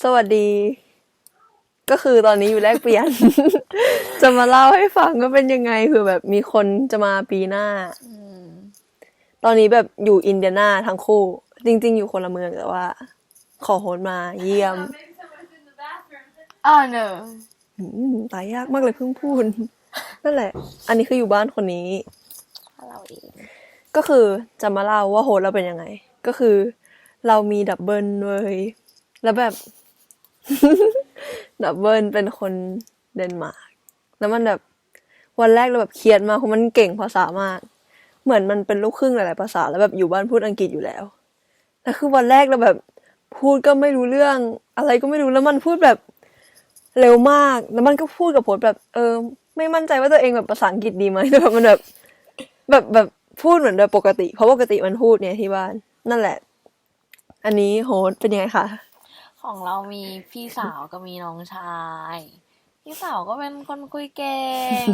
สวัสดี ก็คือตอนนี้อยู่แลกเปลี่ยน จะมาเล่าให้ฟังว่าเป็นยังไงคือแบบมีคนจะมาปีหน้าตอนนี้แบบอยู่อินเดียนาทั้งคู่ จริง ๆ อยู่คนละเมืองแต่ว่า ขอโฮสต์มาเยี่ยม Maybe someone's in the bathroom. Oh no. อืมตายยากมากเลยเพิ่งพูดนั่นแหละ อันนี้คืออยู่บ้านคนนี้ เราเองก็คือจะมาเล่าว่าโฮสต์เราเป็นยังไง ก็คือ เรามีดับเบิลเว้ยแล้วแบบ ดับเบิลเป็นคนเดนมาร์กแล้วมันแบบวันแรกเราแบบเครียดมากเพราะมันเก่งภาษามาก เหมือนมันเป็นลูกครึ่งหลาย ๆ ภาษาแล้วแบบอยู่บ้านพูดอังกฤษอยู่แล้วแล้วคือวันแรกเราแบบพูดก็ไม่รู้เรื่อง อะไรก็ไม่รู้แล้วมันพูดแบบเร็วมาก แล้วมันก็พูดกับโพสต์แบบ เออ ไม่มั่นใจว่าตัวเองแบบภาษาอังกฤษดีไหมแต่แบบมันแบบแบบแบบพูดเหมือนโดยปกติ เพราะปกติมันพูดเนี่ยที่บ้าน นั่นแหละ อันนี้โฮสต์เป็นยังไงคะ ของเรามีพี่สาวก็มีน้องชาย พี่สาวก็เป็นคนคุยเก่ง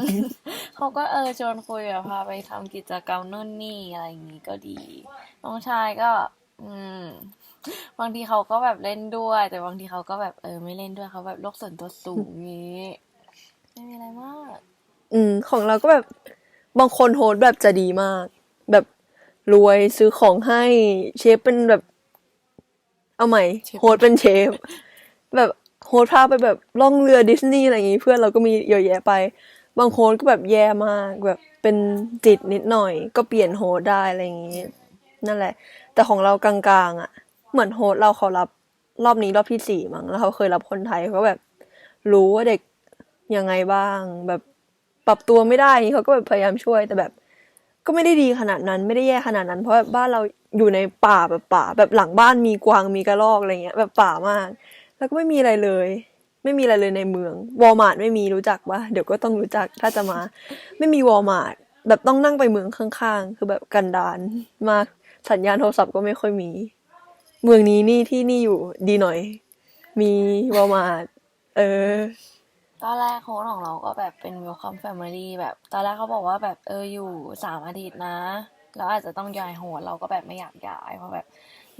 เขาก็เออชวนคุยแบบพาไปทำกิจกรรมนู่นนี่อะไรอย่างงี้ก็ดี น้องชายก็ อืม บางทีเขาก็แบบเล่นด้วย แต่บางทีเขาก็แบบเออไม่เล่นด้วยเขาแบบโลกส่วนตัวสูงงี้ไม่มีอะไรมาก อืม ของเราก็แบบบางคนโฮสต์แบบจะดีมาก แบบรวยซื้อของให้เชฟเป็นแบบ เอาใหม่เชฟโฮสต์เป็นเชฟ แบบโฮสต์พาไปแบบล่องเรือดิสนีย์อะไรอย่างงี้เพื่อนเราก็มีเยอะแยะไป บางโฮสต์ก็แบบแย่มากแบบเป็นจิตนิดหน่อย ก็เปลี่ยนโฮสต์ได้อะไรอย่างงี้ นั่นแหละ แต่ของเรากลางๆ อะ เหมือนโฮสต์เราเขารับรอบนี้รอบที่สี่มั้งแล้วเขาเคยรับคนไทยเขาแบบ รู้ว่าเด็กยังไงบ้าง แบบปรับตัวไม่ได้นี่เขาก็แบบพยายามช่วยแต่แบบ ก็ไม่ได้ดีขนาดนั้น ไม่ได้แย่ขนาดนั้น เพราะแบบบ้านเรา อยู่ในป่าแบบป่า แบบหลังบ้านมีกวางมีกระรอกอะไรเงี้ย แบบป่ามาก แล้วก็ไม่มีอะไรเลย ไม่มีอะไรเลยในเมืองวอลมาร์ทไม่มีรู้จักปะเดี๋ยวก็ต้องรู้จักถ้าจะมา ไม่มีวอลมาร์ทแบบต้องนั่งไปเมืองข้างๆ คือแบบกันดารมากสัญญาณโทรศัพท์ก็ไม่ค่อยมี เมืองนี้นี่ที่นี่อยู่ดีหน่อย มีวอลมาร์ทเออตอนแรกโค้ชของเราก็แบบเป็น welcome family แบบ ตอนแรกเขาบอกว่าแบบเอออยู่สามอาทิตย์นะ แล้วอาจจะต้องย้ายโหดเราก็แบบไม่อยากย้ายเพราะแบบ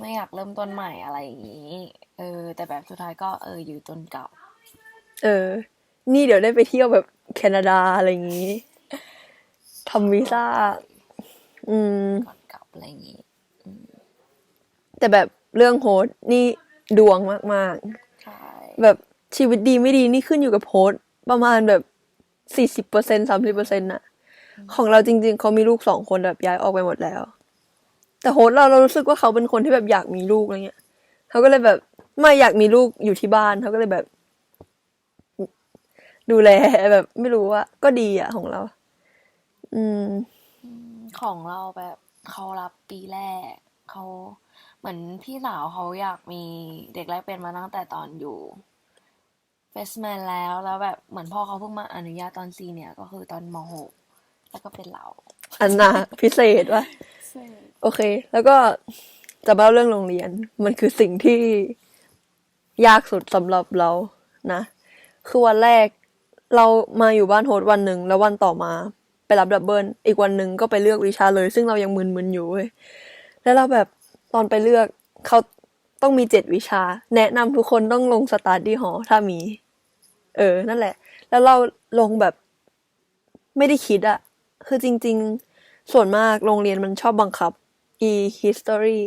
ไม่อยากเริ่มต้นใหม่อะไรอย่างนี้เออ แต่แบบสุดท้ายก็เอออยู่จนกลับเออ นี่เดี๋ยวได้ไปเที่ยวแบบแคนาดาอะไรอย่างงี้ทำวีซ่าอืมก่อนกลับอะไรอย่างนี้แต่แบบเรื่องโฮสต์นี่ดวงมากใช่ๆแบบชีวิตดีไม่ดีนี่ขึ้นอยู่กับโฮสต์ประมาณแบบสี่สิบเปอร์เซ็นสามสิบเปอร์เซ็นต์ะ ของเราจริง ๆ เขามีลูกสองคนแบบย้ายออกไปหมดแล้ว แต่โฮสเราเรารู้สึกว่าเขาเป็นคนที่แบบอยากมีลูกอะไรเงี้ยเขาก็เลยแบบไม่อยากมีลูกอยู่ที่บ้านเขาก็เลยแบบ ดูแลแบบ ไม่รู้ว่า ก็ดีอะของเรา อืม ของเราแบบเขารับปีแรกเขาเหมือนพี่สาวเขาอยากมีเด็กแรกเป็นมาตั้งแต่ตอนอยู่เฟสแมนแล้วแล้วแบบเหมือนพ่อเขาเพิ่งมาอนุญาตตอนซีเนี่ยก็คือตอนมหก แล้วก็เป็นเรา อันนาพิเศษวะโอเค แล้วก็จะมาเล่าเรื่องโรงเรียน มันคือสิ่งที่ยากสุดสำหรับเรานะคือวันแรกเรามาอยู่บ้านโฮสต์วันหนึ่งแล้ววันต่อมา ไปรับดับเบิลอีกวันหนึ่งก็ไปเลือกวิชาเลย ซึ่งเรายังมึนๆอยู่เว้ยแล้วเราแบบตอนไปเลือกเขาต้องมีเจ็ดวิชา แนะนำทุกคนต้องลงสตาร์ดี้หอถ้ามี เออ นั่นแหละ แล้วเราลงแบบ ไม่ได้คิดอะ คือจริง ๆ ส่วนมากโรงเรียนมันชอบบังคับ e history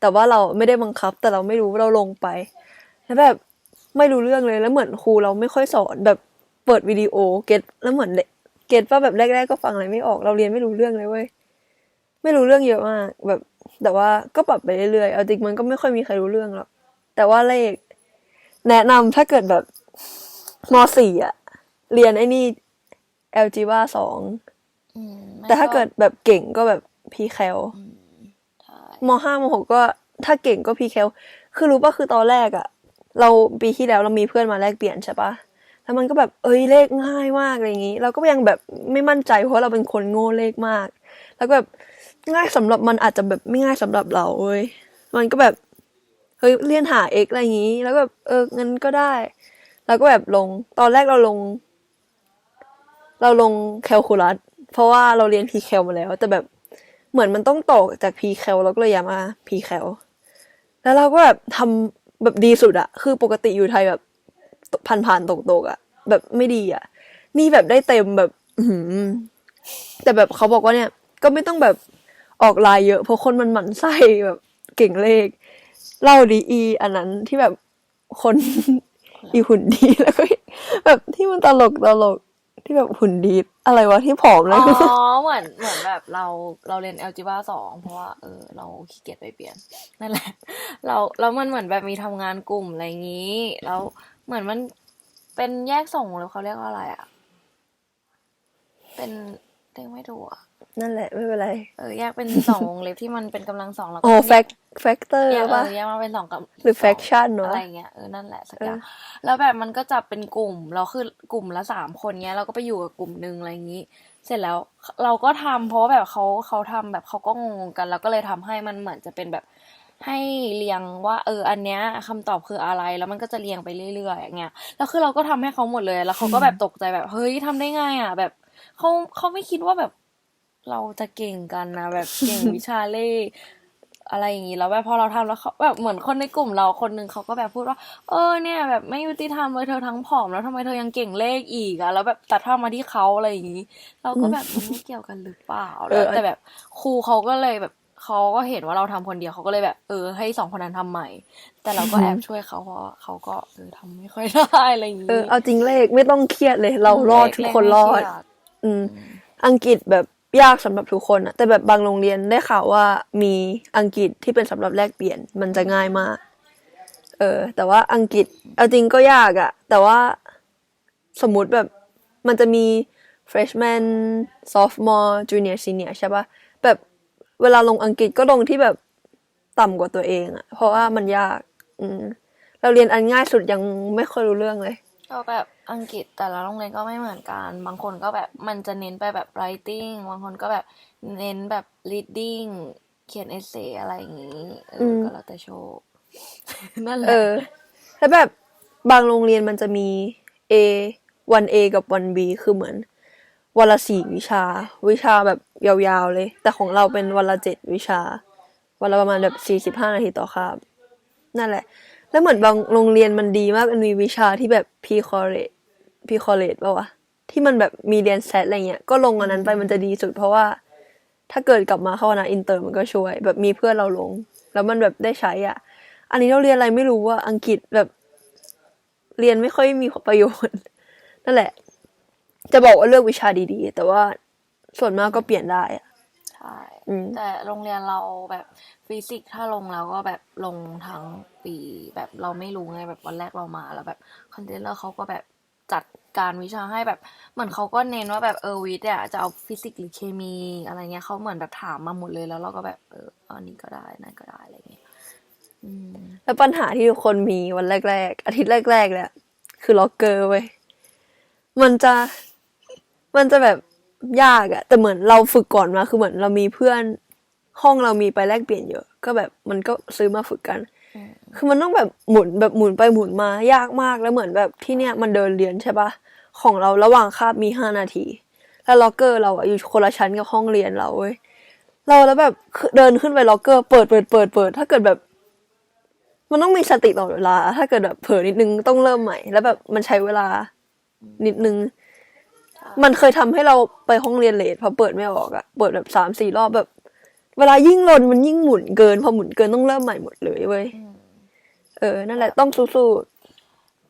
แต่ว่าเราไม่ได้บังคับ แต่เราไม่รู้เราลงไปแล้วแบบไม่รู้เรื่องเลยแล้วเหมือนครูเราไม่ค่อยสอนแบบเปิดวิดีโอเก็ตแล้วเหมือนเก็ตว่าแบบแรก ๆ ก็ฟังอะไรไม่ออก เราเรียนไม่รู้เรื่องเลยเว้ยไม่รู้เรื่องเยอะมาก แบบ แต่ว่าก็ปรับไปเรื่อยๆเอาจริงมันก็ไม่ค่อยมีใครรู้เรื่องหรอกแต่ว่าเลข แนะนำถ้าเกิดแบบมสี่อะเรียนไอ้นี่ algebra สอง อืมไม่แต่ถ้าชอบเกิดแบบเก่งก็แบบพีแคลใช่มห้ามหกก็ ถ้าเก่งก็พีแคลคือรู้ป่ะคือตอนแรกอะเราปีที่แล้วเรามีเพื่อนมาแลกเปลี่ยนใช่ปะแล้วมันก็แบบเอ้ยเลขง่ายมากอะไรอย่างงี้ เราก็ยังแบบไม่มั่นใจเพราะเราเป็นคนโง่เลขมาก แล้วก็แบบง่ายสำหรับมันอาจจะแบบไม่ง่ายสำหรับเราเว้ยมันก็แบบเฮ้ยเรียนหา x อะไรอย่างงี้ แล้วก็แบบเอองั้นก็ได้แล้วก็แบบลงตอนแรกเราลง เราลงแคลคูลัส เพราะว่าเราเรียนพีแคลมาแล้ว แต่แบบเหมือนมันต้องต่อจากพีแคลเราก็เลยย้ายมาพีแคลแล้วเราก็แบบทำแบบดีสุดอะคือปกติอยู่ไทยแบบผ่านๆตกๆอะแบบไม่ดีอะนี่แบบได้เต็มแบบ อืแต่แบบเขาบอกว่าเนี่ย ก็ไม่ต้องแบบออกลายเยอะ เพราะคนมันหมั่นไส้แบบเก่งเลขเล่าดีอี อันนั้นที่แบบคนอีหุ่นดีแล้วก็แบบที่มันตลกตลก ที่แบบหุ่นดี อะไรวะที่ผอมอ๋แล้วอเหมือนเหมือนแบบเราเราเรียน algebra สองเพราะว่าเออเราขี้เกียจไปเปลี่ยนนั่นแหละ เราแล้วมันเหมือนแบบมีทำงานกลุ่มอะไรอย่างนี้แล้วเหมือนมันเป็นแยกส่งหรือเขาเรียกว่าอะไรอะ เป็นเรียกไม่ถูกอะ นั่นแหละไม่เป็นไร เออแยกเป็นสองวงเล็บที่มันเป็นกำลังสองแล้วก็โอ้แฟกแฟกเตอร์แยกเอป่ะ อแยกมาเป็นสองกับหรือสง faction เนอะอะไรเงี้ยเออนั่นแหละสักอย่างเออแล้วแบบมันก็จับเป็นกลุ่มเราคือกลุ่มละสามคนเงี้ยเราก็ไปอยู่กับกลุ่มหนึ่งอะไรอย่างนี้ เสร็จแล้วเราก็ทำเพราะว่าแบบเขาเขาทำแบบเขาก็งงๆกันแล้วก็เลยทำให้มันเหมือนจะเป็นแบบให้เรียงว่า เออ อันเนี้ยคำตอบคืออะไรแล้วมันก็จะเรียงไปเรื่อยๆอย่างเงี้ยแล้วคือเราก็ทำให้เขาหมดเลย แล้วเขาก็แบบตกใจแบบเฮ้ยทำได้ไงอะแบบ เขาเขาไม่คิดว่าแบบ เราจะเก่งกันนะแบบเก่งวิชาเลขอะไรอย่างนี้แล้วแบบพอเราทำแล้วเขาแบบเหมือนคนในกลุ่มเราคนหนึ่งเขาก็แบบพูดว่า เออเนี่ย แบบไม่ยุติธรรมเลยเธอทั้งผอมแล้วทำไมเธอยังเก่งเลขอีกอะแล้วแบบตัดภาพมาที่เขาอะไรอย่างนี้ เราก็แบบมันไม่เกี่ยวกันหรือเปล่าเออแต่แบบครูเขาก็เลยแบบเขาก็เห็นว่าเราทำคนเดียวเขาก็เลยแบบ เออ ให้สองคนนั้นทำใหม่ แต่เราก็แอบช่วยเขาเพราะว่าเขาก็เออทำไม่ค่อยได้อะไรอย่างนี้เออเอาจริงเลขไม่ต้องเครียดเลย เรารอดทุกคนรอด อืม อังกฤษแบบ ยากสำหรับทุกคนอะแต่แบบบางโรงเรียนได้ข่าวว่ามีอังกฤษที่เป็นสำหรับแลกเปลี่ยนมันจะง่ายมาก เออ แต่ว่าอังกฤษเอาจริงก็ยากอะแต่ว่าสมมุติแบบมันจะมี freshman sophomore junior senior ใช่ปะแบบเวลาลงอังกฤษก็ลงที่แบบต่ำกว่าตัวเองอะเพราะว่ามันยาก อืมเราเรียนอันง่ายสุดยังไม่ค่อยรู้เรื่องเลย ก็แบบอังกฤษแต่ละโรงเรียนก็ไม่เหมือนกัน บางคนก็แบบมันจะเน้นไปแบบ writing บางคนก็แบบเน้นแบบ reading เขียนเอเซอะไรอย่างนี้เออก็แล้วแต่โชว์นั่นแหละเออแล้วแบบบางโรงเรียนมันจะมี A วัน A กับวัน B คือเหมือนวันละสี่วิชา วิชาแบบยาวๆเลย แต่ของเราเป็นวันละเจ็ดวิชา วันละประมาณแบบสี่สิบห้านาทีต่อคาบนั่นแหละ แล้วเหมือนบางโรงเรียนมันดีมากมันมีวิชาที่แบบ P college P college ป่าวะที่มันแบบมีเรียนแซดอะไรเงี้ยก็ลงอันนั้นไปมันจะดีสุด เพราะว่าถ้าเกิดกลับมาเข้าคณะอินเตอร์มันก็ช่วย แบบมีเพื่อนเราลง แล้วมันแบบได้ใช้อะ อันนี้เราเรียนอะไรไม่รู้ว่าอังกฤษแบบเรียนไม่ค่อยมีประโยชน์ นั่นแหละ จะบอกว่าเลือกวิชาดีๆ แต่ว่าส่วนมากก็เปลี่ยนได้อะ ช่อืมแต่โรงเรียนเราแบบฟิสิกส์ถ้าลงแล้วก็แบบลงทั้งปีแบบเราไม่รู้ไงแบบวันแรกเรามาแล้วแบบคอนเทนเนอร์เขาก็แบบจัดการวิชาให้แบบเหมือนเขาก็เน้นว่าแบบเออวิทย์อะจะเอาฟิสิกส์หรือเคมีอะไรเงี้ยเขาเหมือนแบบถามมาหมดเลยแล้วเราก็แบบเอออันนี้ก็ได้นั่นก็ได้อะไรเงี้ยอืมแล้วปัญหาที่ทุกคนมีวันแรก ๆ อาทิตย์แรกๆเลยอะคือล็อกเกอร์เว้ยมันจะมันจะแบบ ยากอะแต่เหมือนเราฝึกก่อนมาคือเหมือนเรามีเพื่อนห้องเรามีไปแลกเปลี่ยนเยอะ ก็แบบมันก็ซื้อมาฝึกกันอืมคือมันต้องแบบหมุนแบบหมุนไปหมุนมายากมากแล้วเหมือนแบบที่เนี่ยมันเดินเรียนใช่ปะของเราระหว่างคาบมีห้านาที แล้วล็อกเกอร์เราอะอยู่คนละชั้นกับห้องเรียนเราเว้ยเราแล้วแบบคือเดินขึ้นไปล็อกเกอร์เปิดเปิดเปิดเปิดถ้าเกิดแบบ มันต้องมีสติตลอดเวลา ถ้าเกิดแบบเผลอนิดนึงต้องเริ่มใหม่ แล้วแบบมันใช้เวลานิดนึง มันเคยทำให้เราไปห้องเรียนเลทเพราะเปิดไม่ออกอะเปิดแบบสามสี่รอบแบบ เวลายิ่งลนมันยิ่งหมุนเกิน พอหมุนเกินต้องเริ่มใหม่หมดเลยเว้ยอืมเออ นั่นแหละต้องสู้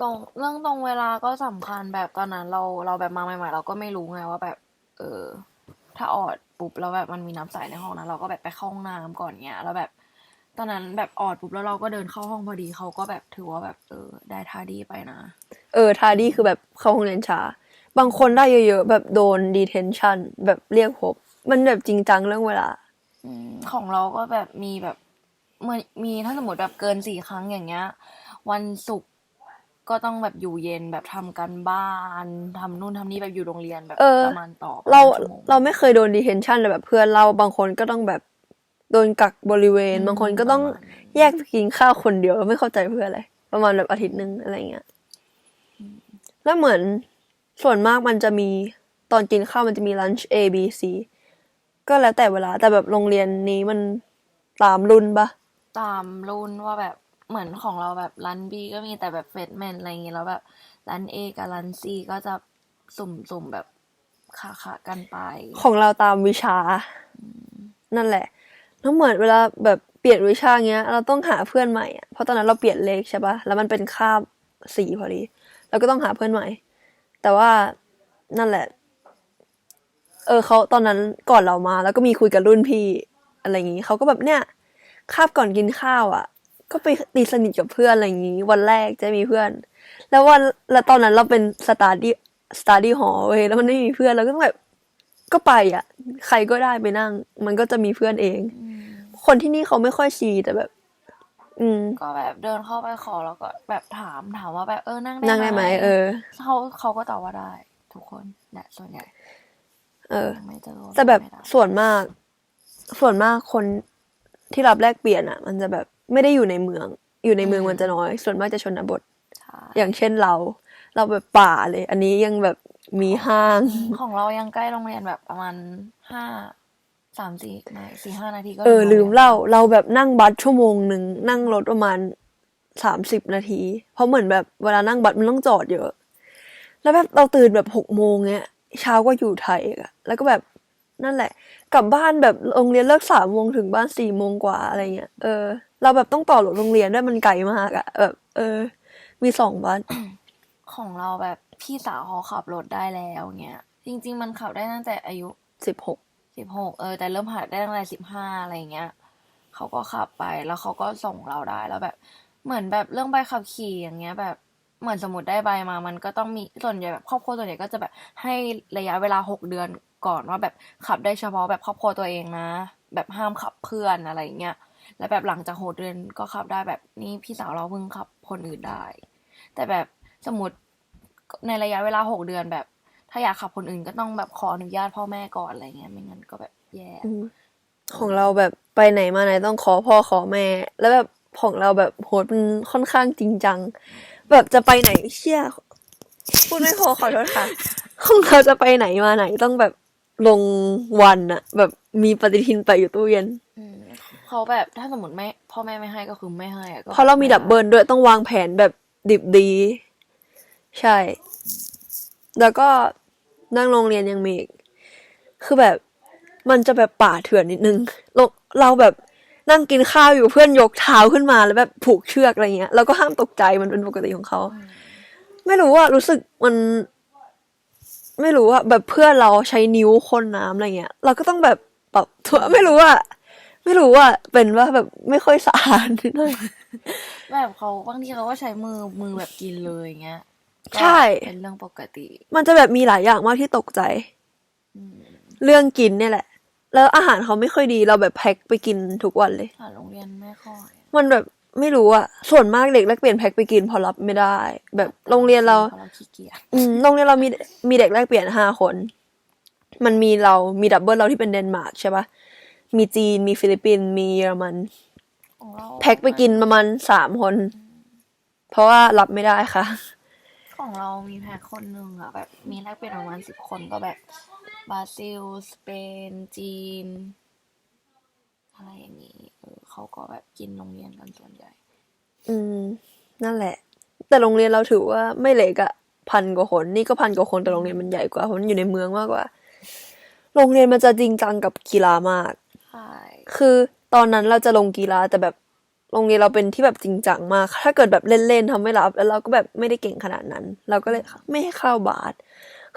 ตรงเรื่องตรงเวลาก็สำคัญแบบตอนนั้นเราเราแบบมาใหม่ ๆ เราก็ไม่รู้ไงว่าแบบ เออ ถ้าออดปุ๊บแล้วแบบมันมีน้ำใสในห้องนั้นเราก็แบบไปเข้าห้องน้ำก่อนเนี้ยแล้วแบบ ตอนนั้นแบบออดปุ๊บแล้วเราก็เดินเข้าห้องพอดีเขาก็แบบถือว่าแบบ เออ ได้ท่าดีไปนะๆเออ ทาดี้คือแบบเข้าห้องเรียนช้า บางคนได้เยอะๆ แบบโดน detention แบบเรียกพบ มันแบบจริงจังเรื่องเวลาอืมของเราก็แบบมีแบบเมื่อมีถ้าสมมติแบบเกินสี่ครั้งอย่างเงี้ย วันศุกร์ก็ต้องแบบอยู่เย็นแบบทำกันบ้านทำนู่นทำนี่แบบอยู่โรงเรียนแบบเออประมาณต่อประมาณเราชั่วโมงเราไม่เคยโดน detention เลยแบบเพื่อนเราบางคนก็ต้องแบบโดนกักบริเวณ บางคนก็ต้องประมาณนั้นแยกไปกินข้าวคนเดียวไม่เข้าใจเพื่ออะไรประมาณแบบอาทิตย์หนึ่งอะไรเงี้ยแล้วเหมือน ส่วนมากมันจะมีตอนกินข้าวมันจะมี lunch A B C ก็แล้วแต่เวลาแต่แบบโรงเรียนนี้มันตามรุ่นปะตามรุ่นว่าแบบเหมือนของเราแบบรันบีก็มีแต่แบบเฟสแมนอะไรอย่างเงี้ยแล้วแบบรันเอกับรันซีก็จะสุ่มๆแบบขาขากันไป ของเราตามวิชา นั่นแหละแล้วเหมือนเวลาแบบเปลี่ยนวิชาเงี้ย เราต้องหาเพื่อนใหม่อะเพราะตอนนั้นเราเปลี่ยนเลขใช่ปะแล้วมันเป็นคาบสีพอดีเราก็ต้องหาเพื่อนใหม่ แต่ว่านั่นแหละ เออเขาตอนนั้นก่อนเรามา แล้วก็มีคุยกับรุ่นพี่อะไรอย่างงี้เขาก็แบบเนี่ยคาบก่อนกินข้าวอะ ก็ไปตีสนิทกับเพื่อนอะไรอย่างงี้ วันแรกจะมีเพื่อน แล้ววันแล้วตอนนั้นเราเป็นสตาร์ดี้สตาร์ดี้หอเว้ยแล้วมันไม่มีเพื่อนเราก็ต้องแบบก็ไปอะ ใครก็ได้ไปนั่ง มันก็จะมีเพื่อนเอง คนที่นี่เขาไม่ค่อยชีแต่แบบอืม ก็แบบเดินเข้าไปขอแล้วก็แบบถามถามว่าแบบเออนั่งได้นั่งได้ไหมเออเขาเขาก็ตอบว่าได้ ทุกคนแหละส่วนใหญ่ เออไม่เจอว่าแต่แบบไม่ได้ส่วนมาก ส่วนมากคนที่รับแลกเปลี่ยนอะ มันจะแบบไม่ได้อยู่ในเมือง อยู่ในเมืองมันจะน้อย ส่วนมากจะชนบทใช่อย่างเช่นเรา เราแบบป่าเลย อันนี้ยังแบบมีห้าง ของเรายังใกล้โรงเรียนแบบประมาณห้า สามสี่ไม่สี่ห้านาทีก็เออถึงลืมโรงรียนเล่า เราแบบนั่งบัสชั่วโมงหนึ่งนั่งรถประมาณสามสิบนาที เพราะเหมือนแบบเวลานั่งบัสมันต้องจอดเยอะ แล้วแบบเราตื่นแบบหกโมงเงี้ย เช้าก็อยู่ไทยอีกอะแล้วก็แบบนั่นแหละ กลับบ้านแบบโรงเรียนเลิกสามโมงถึงบ้านสี่โมงกว่าอะไรเงี้ยเออเราแบบต้องต่อรถโรงเรียนด้วยมันไกลมากอะแบบเออ มีสองบัสของเราแบบพี่สาวเขาขับรถได้แล้วเงี้ยจริง ๆ มันขับได้ตั้งแต่อายุสิบหก สิบหกเออ แต่เริ่มหัดได้ตั้งแต่สิบห้าอะไรเงี้ยเขาก็ขับไปแล้วเขาก็ส่งเราได้แล้วแบบ เหมือนแบบเรื่องใบขับขี่อย่างเงี้ย แบบเหมือนสมมติได้ใบมา มันก็ต้องมีส่วนใหญ่แบบครอบครัวส่วนใหญ่ก็จะแบบให้ระยะเวลาหกเดือนก่อนว่าแบบขับได้เฉพาะแบบครอบครัวตัวเองนะ แบบห้ามขับเพื่อนอะไรเงี้ยแล้วแบบหลังจากหกเดือนก็ขับได้แบบนี่พี่สาวเราเพิ่งขับคนอื่นได้ แต่แบบสมมติในระยะเวลาหกเดือนแบบ ถ้าอยากขับคนอื่นก็ต้องแบบขออนุญาตพ่อแม่ก่อนอะไรเงี้ยไม่งั้นก็แบบแย่อืมของเราแบบไปไหนมาไหนต้องขอพ่อขอแม่ แล้วแบบของเราแบบโหดมันค่อนข้างจริงจัง แบบจะไปไหนเชี่ยพูดไม่พอขอโทษค่ะของเราจะไปไหนมาไหนต้องแบบลงวันอะแบบมีปฏิทินไปอยู่ตู้เย็นอืมเขาแบบถ้าสมมติไม่พ่อแม่ไม่ให้ก็คือไม่ให้อะก็เพราะเรามีดับเบิลด้วยต้องวางแผนแบบดิบดี ใช่ แล้วก็ นั่งโรงเรียนยังมีอีกคือแบบมันจะแบบป่าเถื่อนนิดนึงเราเราแบบนั่งกินข้าวอยู่เพื่อนยกเท้าขึ้นมาแล้วแบบผูกเชือกอะไรเงี้ยเราก็ห้ามตกใจมันเป็นปกติของเขา ไม่รู้ว่ารู้สึกมัน ไม่รู้ว่าแบบเพื่อนเราใช้นิ้วคนน้ำอะไรเงี้ย เราก็ต้องแบบปรับตัวไม่รู้ว่าไม่รู้ว่าเป็นว่าแบบไม่ค่อยสะอาดนิดหน่อยแบบเขาบางทีเขาก็ใช้มือมือแบบกินเลยอย่างเงี้ย ก็ใช่ เป็นเรื่องปกติ มันจะแบบมีหลายอย่างมากที่ตกใจอืมเรื่องกินเนี่ยแหละ แล้วอาหารเขาไม่ค่อยดีเราแบบแพ็คไปกินทุกวันเลยค่ะโรงเรียนไม่ค่อย มันแบบไม่รู้อะส่วนมากเด็กแลกเปลี่ยนแพ็คไปกินเพอรับไม่ได้ แบบโรงเรียนเราพะเราขี้เกียจอืมโรงเรียนเรามีมีเด็กแลกเปลี่ยนห้าคน มันมีเรามีดับเบิลเราที่เป็นเดนมาร์กใช่ปะมีจีนมีฟิลิปปินส์มีเยอรมันของเราแพ็คไปกินประมาณสามคน เพราะว่ารับไม่ได้ค่ะ ของเรามีแพ็คคนหนึ่งอะแบบมีแลกเป็นประมาณสิบคนก็แบบบราซิล สเปน จีน อะไรอย่างนี้เออเขาก็แบบกินโรงเรียนกันส่วนใหญ่ อืม นั่นแหละ แต่โรงเรียนเราถือว่าไม่เล็กอะพันกว่าคนนี่ก็พันกว่าคนแต่โรงเรียนมันใหญ่กว่าเพราะมันอยู่ในเมืองมากกว่า โรงเรียนมันจะจริงจังกับกีฬามาก ใช่ คือตอนนั้นเราจะลงกีฬาแต่แบบ โรงเรียนเราเป็นที่แบบจริงจังมาก ถ้าเกิดแบบเล่นๆทำไม่รับ แล้วเราก็แบบไม่ได้เก่งขนาดนั้น เราก็เลยไม่ให้เข้าบาส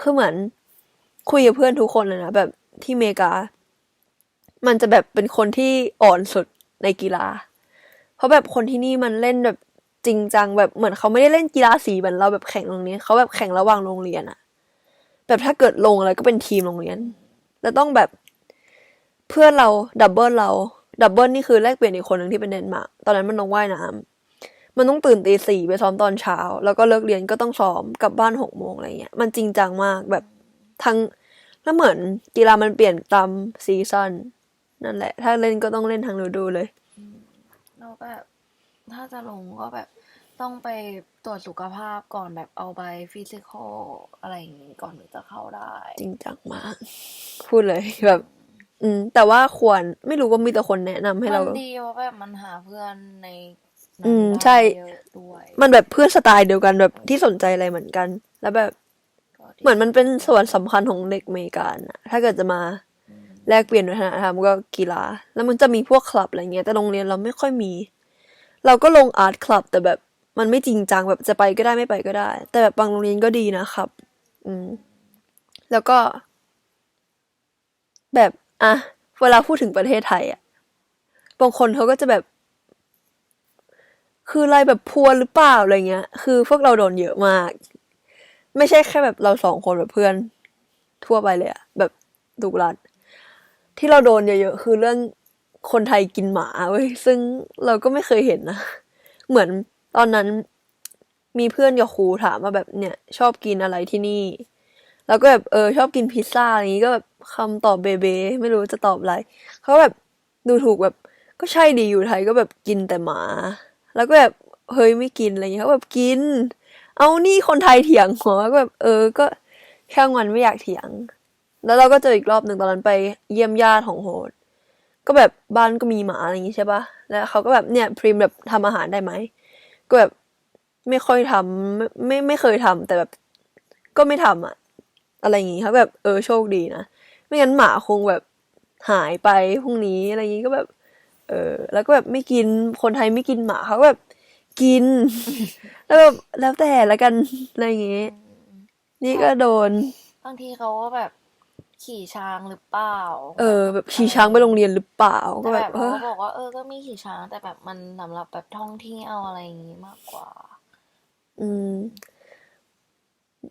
คือเหมือนคุยกับเพื่อนทุกคนเลยนะแบบที่เมกา มันจะแบบเป็นคนที่อ่อนสุดในกีฬา เพราะแบบคนที่นี่มันเล่นแบบจริงจังแบบเหมือนเขาไม่ได้เล่นกีฬาสีเหมือนเราแบบแข่งโรงเรียนเขาแบบแข่งระหว่างโรงเรียนอะแบบถ้าเกิดลงอะไรก็เป็นทีมโรงเรียนแล้วต้องแบบเพื่อนเราดับเบิลเรา ดับเบิลนี่คือแลกเปลี่ยนอีกคนหนึ่งที่เป็นเดนมาร์กตอนนั้นมันลงว่ายน้ำมันต้องตื่นตีสี่ไปซ้อมตอนเช้า แล้วก็เลิกเรียนก็ต้องซ้อมกลับบ้านหกโมงอะไรเงี้ยมันจริงจังมากแบบทั้งแล้วเหมือนกีฬามันเปลี่ยนตามซีซั่นนั่นแหละ ถ้าเล่นก็ต้องเล่นทางฤดูเลยเราแบบถ้าจะลงก็แบบต้องไปตรวจสุขภาพก่อนแบบเอาใบฟิสิกอลอะไรอย่างงี้ก่อนถึงจะเข้าได้ จริงจังมาก พูดเลยแบบ อืม แต่ว่าควรไม่รู้ว่ามีแต่คนแนะนำให้เรา มันดีเพราะแบบมันหาเพื่อนในอืมได้ใช่ เยอะด้วยมันแบบเพื่อนสไตล์เดียวกันแบบที่สนใจอะไรเหมือนกัน แล้วแบบก็ดีเหมือนมันเป็นส่วนสำคัญของเด็กอเมริกันอะถ้าเกิดจะมาแลกเปลี่ยนวัฒนธรรมก็กีฬา แล้วมันจะมีพวกคลับอะไรเงี้ยแต่โรงเรียนเราไม่ค่อยมี เราก็ลงอาร์ตคลับ แต่แบบมันไม่จริงจังแบบจะไปก็ได้ไม่ไปก็ได้ แต่แบบบางโรงเรียนก็ดีนะครับ อืม แล้วก็ แบบ อะเวลาพูดถึงประเทศไทยอะบางคนเขาก็จะแบบ คืออะไรแบบพัวหรือเปล่าอะไรเงี้ย คือพวกเราโดนเยอะมาก ไม่ใช่แค่แบบเราสองคนแบบเพื่อน ทั่วไปเลยอะแบบดุรันที่เราโดนเยอะๆคือเรื่องคนไทยกินหมาเว้ยซึ่งเราก็ไม่เคยเห็นนะเหมือนตอนนั้นมีเพื่อนกับครูถามว่าแบบเนี่ย ชอบกินอะไรที่นี่ แล้วก็แบบเออชอบกินพิซซ่าอะไรอย่างงี้ก็แบบคำตอบเบเบไม่รู้จะตอบอะไรเขาแบบดูถูกแบบก็ใช่ดีอยู่ไทยก็แบบกินแต่หมา แล้วก็แบบเฮ้ยไม่กินอะไรอย่างเงี้ยเขาแบบกิน เอานี่คนไทยเถียงหัวก็แบบเออก็ช่างมันไม่อยากเถียง แล้วเราก็เจออีกรอบหนึ่งตอนนั้นไปเยี่ยมญาติของโฮสก็แบบบ้านก็มีหมาอะไรอย่างงี้ใช่ปะแล้วเขาก็แบบเนี่ยพริมแบบทำอาหารได้ไหมก็แบบไม่ค่อยทำไม่ไม่ไม่เคยทำแต่แบบก็ไม่ทำอะ อะไรอย่างงี้เขาแบบเออโชคดีนะ ไม่งั้นหมาคงแบบหายไปพรุ่งนี้อะไรอย่างงี้ก็แบบ เออ แล้วก็แบบไม่กินคนไทยไม่กินหมาเขาก็แบบกิน แล้วแบบแล้วแต่ละกันอะไรอย่างงี้ นี่ก็โดน บางทีเขาก็แบบขี่ช้างหรือเปล่า เออ แบบขี่ช้างไปโรงเรียนหรือเปล่าก็แต่แบแบบบเอเขาอก็บอกว่าเออก็มีขี่ช้างแต่แบบมันสำหรับแบบท่องเที่ยวอะไรอย่างงี้มากกว่า อืม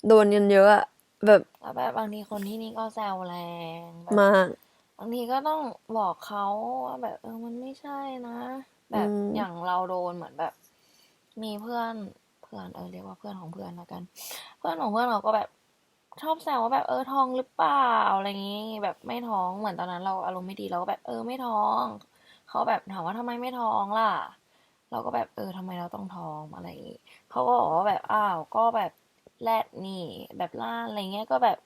โดนกันเยอะอะ แบบแล้วแบบบางทีคนที่นี่ก็แซวแรงแบบมาก บางทีก็ต้องบอกเขาว่าแบบ เออมันไม่ใช่นะ แบบอืม อย่างเราโดนเหมือนแบบ มีเพื่อนเพื่อนเออเรียกว่าเพื่อนของเพื่อนแล้วกัน เพื่อนของเพื่อนเราก็แบบชอบแซวว่าแบบเออท้องหรือเปล่าอะไรอย่างงี้ แบบไม่ท้องเหมือนตอนนั้นเราอารมณ์ไม่ดีเราก็แบบเออไม่ท้องเขาแบบถามว่าทำไมไม่ท้องล่ะ เราก็แบบเออทำไมเราต้องท้องอะไรอย่างงี้เขาก็บอกว่าแบบอ้าวก็แบบ แรดนี่ แบบล่านอะไรเงี้ยก็แบบ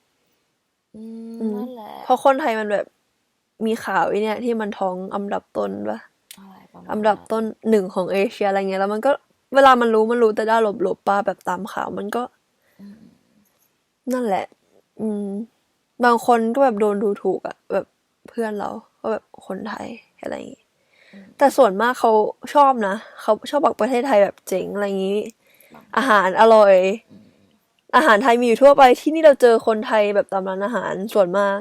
อืมอืมนั่นแหละเพราะคนไทยมันแบบมีข่าวไอ้เนี่ย ที่มันท้องอันดับต้นปะอะไรประมาณอันดับต้นหนึ่งของเอเชียอะไรเงี้ยแล้วมันก็เวลามันรู้มันรู้แต่ได้หลบหลบๆป้าแบบตามข่าวมันก็อืมนั่นแหละ อืม บางคนก็แบบโดนดูถูกอะแบบเพื่อนเราก็แบบคนไทยอะไรอย่างงี้แต่ส่วนมากเขาชอบนะเขาชอบบอกประเทศไทยแบบเจ๋งอะไรอย่างงี้ อาหารอร่อย อาหารไทยมีอยู่ทั่วไปที่นี่เราเจอคนไทยแบบตามร้านอาหารส่วนมาก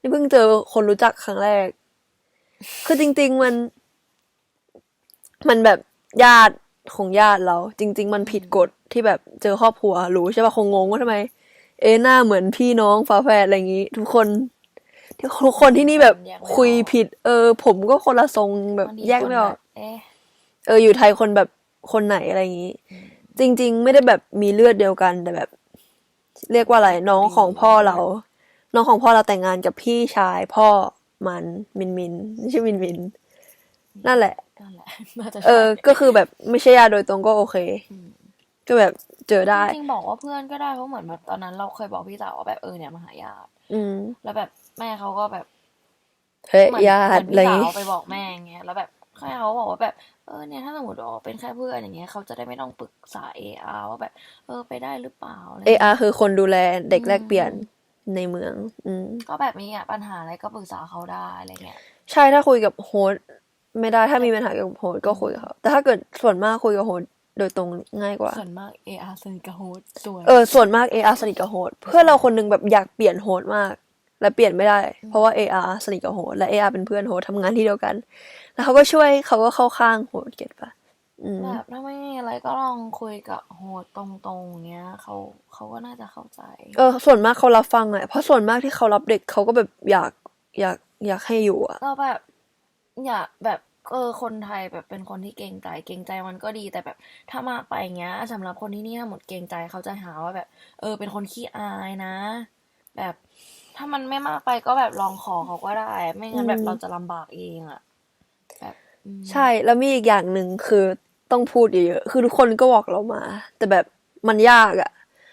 นี่เพิ่งเจอคนรู้จักครั้งแรก คือจริง ๆมัน มันแบบญาติของญาติเรา จริง ๆ มันผิดกฎที่แบบเจอครอบครัวรู้ใช่ป่ะคงงงว่าทำไม เอะหน้าเหมือนพี่น้องฝาแฝดอะไรอย่างงี้ ทุกคนทุกคนที่นี่แบบคุยผิด เออ ผมก็คนละทรงแบบบางทีแยกไม่ออกคนแบบเอ๊ะเอออยู่ไทยคนแบบคนไหนอะไรอย่างนี้ จริง ๆ ไม่ได้แบบมีเลือดเดียวกันแต่แบบ เรียกว่าอะไรน้องของพ่อเรา น้องของพ่อเราแต่งงานกับพี่ชายพ่อมันมินมินไม่ใช่มินมิน นั่นแหละนั่นแหละน่าจะเออใช่ก็คือแบบไม่ใช่ญาติโดยตรงก็โอเคก็แบบเจอได้ จริงๆบอกว่าเพื่อนก็ได้เพราะเหมือนแบบตอนนั้นเราเคยบอกพี่สาวว่าแบบเออเนี่ยมาหาญาติอืมแล้วแบบแม่เขาก็แบบ เฮ้ยเหมือนญาเหมืติอนอะไรพี่อย่างสางี้วไปบอกแม่อย่างเงี้ยแล้วแบบแม่เขาบอกว่าแบบ เออเนี่ยถ้าสมมติว่าเป็นแค่เพื่อนอย่างเงี้ยเขาจะได้ไม่ต้องปรึกษาเออาว่าแบบ เออไปได้หรือเปล่าอะไรเออาคือคนดูแลเด็กแลกเปลี่ยนในเมือง อืมก็แบบมีอะปัญหาอะไรก็ปรึกษาเขาได้อะไรเงี้ยใช่ถ้าคุยกับโฮสต์ไม่ได้ถ้ามีปัญหาเกี่ยวกับโฮสต์ก็คุยกับเขาแต่ถ้าเกิดส่วนมากคุยกับโฮสต์โดยตรงง่ายกว่า ส่วนมากเออาสนิทกับโฮสต์ส่วนเออส่วนมาก AR สนิทกับโฮสต์เพื่อนเราคนหนึงแบบอยากเปลี่ยนโฮสต์มาก และเปลี่ยนไม่ได้ เพราะว่า AR สนิทกับโฮสต์และ AR เป็นเพื่อนโฮสต์ทำงานที่เดียวกัน แล้วเขาก็ช่วยเขาก็เข้าข้างโฮสต์เก็ตปะอืมแบบถ้าไม่มีอะไรก็ลองคุยกับโฮสต์ตรงๆเงี้ยเขาเขาก็น่าจะเข้าใจ เออ ส่วนมากเขารับฟังอะเพราะส่วนมากที่เขารับเด็กเขาก็แบบอยากอยากอยากให้อยู่อะเราแบบอยากแบบเออคนไทยแบบเป็นคนที่เกรงใจเกรงใจมันก็ดีแต่แบบ ถ้ามากไปเงี้ยสำหรับคนที่นี่ถ้าหมดเกรงใจเขาจะหาว่าแบบ เออ เป็นคนขี้อายนะ แบบ ถ้ามันไม่มากไปก็แบบลองขอเขาก็ได้ ไม่งั้นแบบเราจะลำบากเองอะแบบอืมใช่แล้วมีอีกอย่างหนึ่งคือต้องพูดเยอะๆคือทุกคนก็บอกเรามา แต่แบบมันยากอะ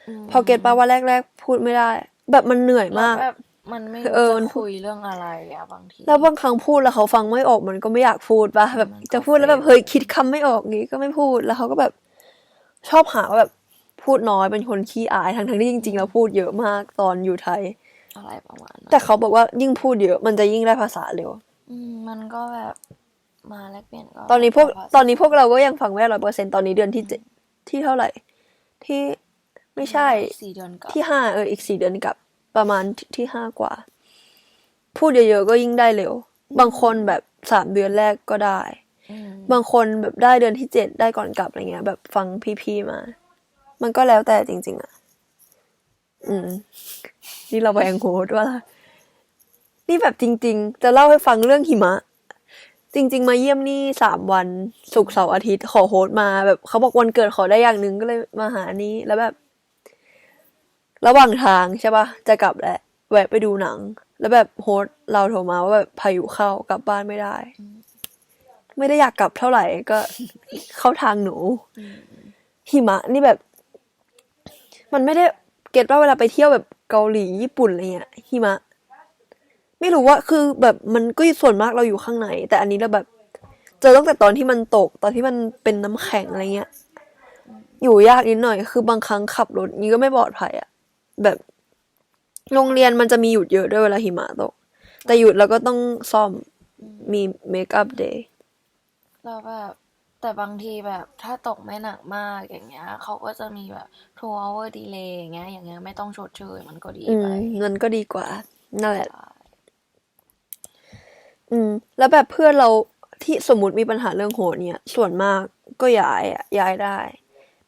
มพอเก็ตปะว่าแรก ๆ พูดไม่ได้ แบบมันเหนื่อยมากแบบมันไม่เอรู้อมัจะนพูด คุยเรื่องอะไรอะบางที แล้วบางครั้งพูดแล้วเขาฟังไม่ออกมันก็ไม่อยากพูดปะแบบมันก็จะพูดแล้วแบบ fail เฮ้ยคิดคำไม่ออกงี้ก็ไม่พูดแล้วเขาก็แบบชอบหาว่าแบบพูดน้อยเป็นคนขี้อายทั้งทั้งๆที่จริงๆเราพูดเยอะมากตอนอยู่ไทย อะไรประมาณนั้นแต่เขาบอกว่ายิ่งพูดเยอะมันจะยิ่งได้ภาษาเร็ว อืมมันก็แบบมาแลกเปลี่ยนก็ตอนนี้พวกภาษาตอนนี้พวกเราก็ยังฟังไม่ร้อยเปอร์เซ็นตอนนี้เดือนที่เจ็ดที่เท่าไหร่ ที่ไม่ใช่สี่เดือนกับที่ห้าเอออีกสี่เดือนกลับประมาณที่ที่ห้ากว่า พูดเยอะๆก็ยิ่งได้เร็ว บางคนแบบสามเดือนแรกก็ได้อืมบางคนแบบได้เดือนที่เจ็ดได้ก่อนกลับอะไรเงี้ย แบบฟังพี่ๆมา มันก็แล้วแต่จริง ๆ อะ อืม นี่เราแบงโฮดว่า นี่แบบจริง ๆ จะเล่าให้ฟังเรื่องหิมะ จริง ๆ มาเยี่ยมนี่สามวันศุกร์เสาร์อาทิตย์ขอโฮสต์มาแบบเขาบอกวันเกิดขอได้อย่างหนึ่งก็เลยมาหานี้แล้วแบบ ระหว่างทางใช่ปะจะกลับแหละแวะไปดูหนัง แล้วแบบโฮสต์เราโทรมาว่าแบบพายุเข้ากลับบ้านไม่ได้ ไม่ได้อยากกลับเท่าไหร่ก็ เข้าทางหนูหิมะนี่แบบ มันไม่ได้ เก็ตว่าเวลาไปเที่ยวแบบเกาหลีญี่ปุ่นอะไรเงี้ยหิมะ ไม่รู้ว่าคือแบบมันก็ส่วนมากเราอยู่ข้างในแต่อันนี้เราแบบ เจอตั้งแต่ตอนที่มันตก ตอนที่มันเป็นน้ำแข็งอะไรเงี้ย อยู่ยากนิดหน่อย คือบางครั้งขับรถนี้ก็ไม่ปลอดภัยอะแบบโรงเรียนมันจะมีหยุดเยอะด้วยเวลาหิมะตก แต่หยุดแล้วก็ต้องซ่อมมีเมคอัพเดย์แล้วแบบ แต่บางทีแบบถ้าตกไม่หนักมากอย่างเงี้ยเขาก็จะมีแบบ two hour delay อย่างเงี้ยอย่างเงี้ยไม่ต้องชดเชยมันก็ดีอืไปมเงินก็ดีกว่านั่นแหละ อืม แล้วแบบเพื่อนเราที่สมมติมีปัญหาเรื่องโหดเนี่ย ส่วนมากก็ย้ายอะ ย้ายได้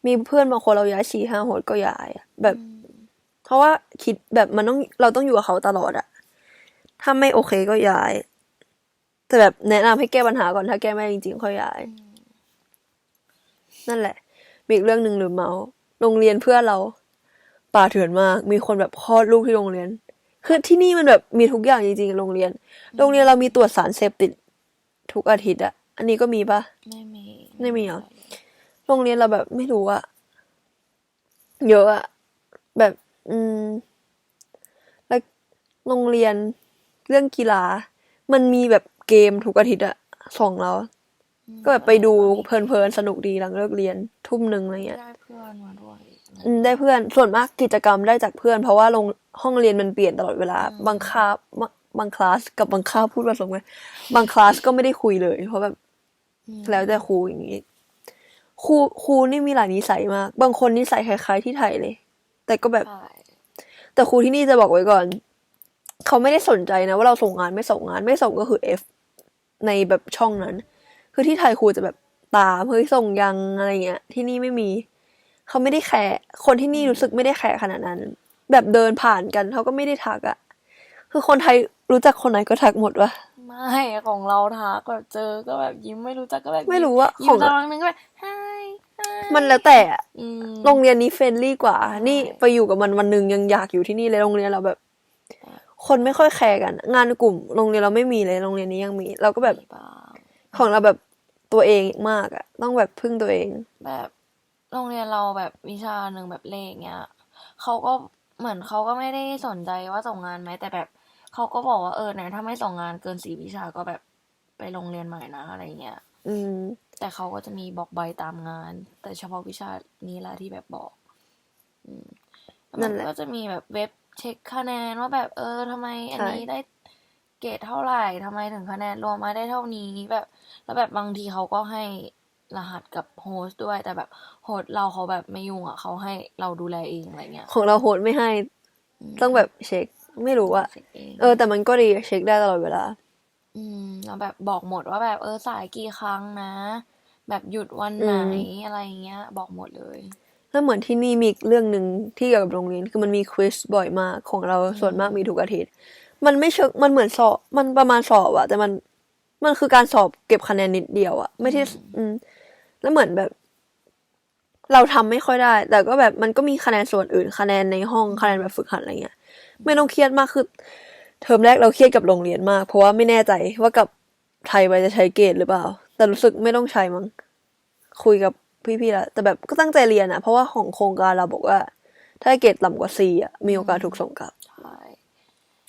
มีเพื่อนบางคนเราย้ายสี่ห้าโหดก็ย้ายอะแบบเพราะว่าคิดแบบมันต้องเราต้องอยู่กับเขาตลอดอะถ้าไม่โอเคก็ย้าย แต่แบบแนะนำให้แก้ปัญหาก่อนถ้าแก้ไม่ได้จริงๆค่อยย้าย นั่นแหละ มีอีกเรื่องหนึ่งลืมเมาส์โรงเรียนเพื่อนเรา ป่าเถื่อนมาก มีคนแบบคลอดลูกที่โรงเรียน คือที่นี่มันแบบมีทุกอย่างจริงๆโรงเรียน โรงเรียนเรามีตรวจสารเสพติด ทุกอาทิตย์อะอันนี้ก็มีปะไม่มี ไม่มีเหรอโรงเรียนเราแบบไม่รู้อะเยอะอะแบบ อืม แล้วโรงเรียนเรื่องกีฬา มันมีแบบเกมทุกอาทิตย์อะส่องเรา ก็แบบไปดูเพลินๆสนุกดีหลังเลิกเรียนทุ่มหนึ่งอะไรเงี้ยได้เพื่อนมาด้วยอืมได้เพื่อนส่วนมากกิจกรรมได้จากเพื่อน เพราะว่าลงห้องเรียนมันเปลี่ยนตลอดเวลาบางคาบบางบางคลาสกับบางคาบพูดผสมกันบางคลาสก็ไม่ได้คุยเลย เพราะแบบอืมแล้วแต่ครูอย่างนี้ครูครูนี่มีหลายนิสัยมาก บางคนนิสัยคล้ายๆที่ไทยเลย แต่ก็แบบใช่แต่ครูที่นี่จะบอกไว้ก่อน เขาไม่ได้สนใจนะ ว่าเราส่งงานไม่ส่งงานไม่ส่งก็คือ F ในแบบช่องนั้น คือที่ไทยครูจะแบบตามเฮ้ยส่งยังอะไรเงี้ย ที่นี่ไม่มี เขาไม่ได้แคร์คนที่นี่รู้สึกไม่ได้แคร์ขนาดนั้น แบบเดินผ่านกันเขาก็ไม่ได้ทักอะคือคนไทยรู้จักคนไหนก็ทักหมดวะไม่ของเราทักแบบเจอก็แบบยิ้มไม่รู้จักก็แบบยิ้ไม่รู้ว่ายิ้ขอมงตอนนึงก็แบบไฮไฮมันแล้วแต่อะอืมโรงเรียนนี้เฟรนลี่กว่า นี่ใช่ไปอยู่กับมันวันหนึ่งยังอยากอยู่ที่นี่เลยโรงเรียนเราแบบ คนไม่ค่อยแคร์กัน งานกลุ่มโรงเรียนเราไม่มีเลยโรงเรียนนี้ยังมี เราก็แบบมีบ้างของเราแบบ ตัวเองมากอะต้องแบบพึ่งตัวเอง แบบโรงเรียนเราแบบวิชาหนึ่งแบบเลขเงี้ยเขาก็เหมือนเขาก็ไม่ได้สนใจว่าส่งงานไหมแต่แบบเขาก็บอกว่าเออไหนถ้าไม่ส่งงานเกินสี่วิชาก็แบบไปโรงเรียนใหม่นะอะไรเงี้ยอืม แต่เขาก็จะมีบอกใบตามงาน แต่เฉพาะวิชานี้แหละที่แบบบอก อืมแล้วนั่มันนแหละ ก็จะมีแบบเว็บเช็คคะแนนว่าแบบเออทำไมอันนี้ใช่ได้ เกรดเท่าไหร่ทำไมถึงคะแนนรวมมาได้เท่านี้แบบ แล้วแบบบางทีเขาก็ให้รหัสกับโฮสต์ด้วย แต่แบบโฮสต์เราเขาแบบไม่ยุ่งอะเขาให้เราดูแลเองอะไรเงี้ยของเราโหดไม่ให้มต้องแบบเช็คไม่รู้อะเช็คเองเออ แต่มันก็ดีเช็คได้ตลอดเวลา อืมแล้วแบบบอกหมดว่าแบบเออสายกี่ครั้งนะ แบบหยุดวันไหนอืมอะไรเงี้ย บอกหมดเลยแล้วเหมือนที่นี่มีอีกเรื่องหนึ่งที่เกี่ยวกับโรงเรียน คือมันมีควิสบ่อยมากของเราส่วนมากมีทุกอาทิตย์ มันไม่เชิงมันเหมือนสอบ มันประมาณสอบอะแต่มันมันคือการสอบเก็บคะแนนนิดเดียวอะไม่ใช่อืมแล้วเหมือนแบบ เราทำไม่ค่อยได้ แต่ก็แบบมันก็มีคะแนนส่วนอื่น คะแนนในห้องคะแนนแบบฝึกหัดอะไรเงี้ย ไม่ต้องเครียดมากคือ เทอมแรกเราเครียดกับโรงเรียนมาก เพราะว่าไม่แน่ใจว่ากับไทยไปจะใช้เกรดหรือเปล่า แต่รู้สึกไม่ต้องใช้มั้งคุยกับพี่ๆแล้วแต่แบบก็ตั้งใจเรียนอะเพราะว่าของโครงการเราบอกว่า ถ้าเกรดต่ำกว่า C อะมีโอกาสถูกส่งกลับใช่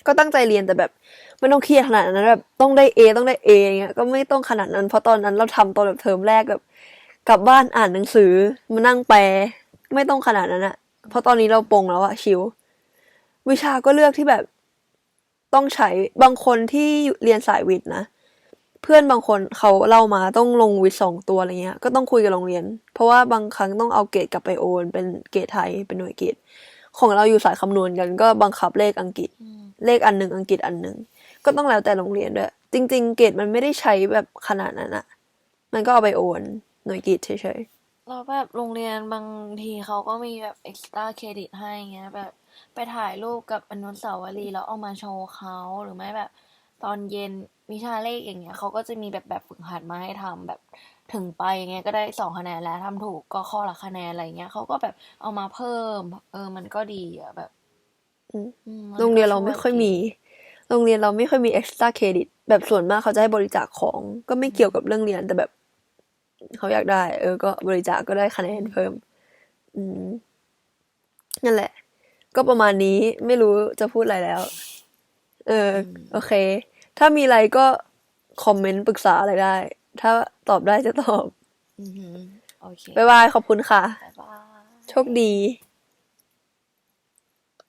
ก็ตั้งใจเรียนแต่แบบไม่ต้องเครียดขนาดนั้นแบบต้องได้เอต้องได้เออย่างเงี้ยก็ไม่ต้องขนาดนั้น เพราะตอนนั้นเราทำตอนแบบเทอมแรกแบบ กลับบ้านอ่านหนังสือมานั่งแปล ไม่ต้องขนาดนั้นอะเพราะตอนนี้เราปงแล้วอะชิว วิชาก็เลือกที่แบบต้องใช้บางคนที่เรียนสายวิทย์นะเพื่อนบางคนเขาเล่ามาต้องลงวิทย์สองตัวอะไรเงี้ย ก็ต้องคุยกับโรงเรียน เพราะว่าบางครั้งต้องเอาเกรดกลับไปโอน เป็นเกรดไทยเป็นหน่วยเกรดของเราอยู่สายคำนวณกันก็บังคับเลขอังกฤษ เลขอันหนึ่งอังกฤษอันหนึ่งก็ต้องแล้วแต่โรงเรียนด้วย จริง ๆ เกรดมันไม่ได้ใช้แบบขนาดนั้นอะมันก็เอาไปโอนหน่วยกิจเฉยแล้วแบบโรงเรียนบางทีเขาก็มีแบบเอ็กซ์ตร้าเครดิตให้เงี้ยแบบไปถ่ายรูปกับอนุสาวรีย์แล้วเอามาโชว์เขาหรือไม่แบบ ตอนเย็นวิชาเลขอย่างเงี้ยเขาก็จะมีแบบแบบฝึกหัดมาให้ทำแบบถึงไปอย่างเงี้ยก็ได้สองคะแนนแล้วทำถูกก็ข้อละคะแนนอะไรเงี้ยเขาก็แบบเอามาเพิ่ม เออมันก็ดีอะแบบ โรงเรียนเราไม่ค่อยมี โรงเรียนเราไม่ค่อยมี extra credit แบบส่วนมากเขาจะให้บริจาคของ ก็ไม่เกี่ยวกับเรื่องเรียนแต่แบบ เขาอยากได้ เออ ก็บริจาคก็ได้คะแนนเพิ่ม อืมนั่นแหละ ก็ประมาณนี้ไม่รู้จะพูดอะไรแล้ว เออ โอเค ถ้ามีอะไรก็คอมเมนต์ปรึกษาอะไรได้ ถ้าตอบได้จะตอบ อือหือโอเค บ๊ายบาย ขอบคุณค่ะ บ๊ายบาย โชคดี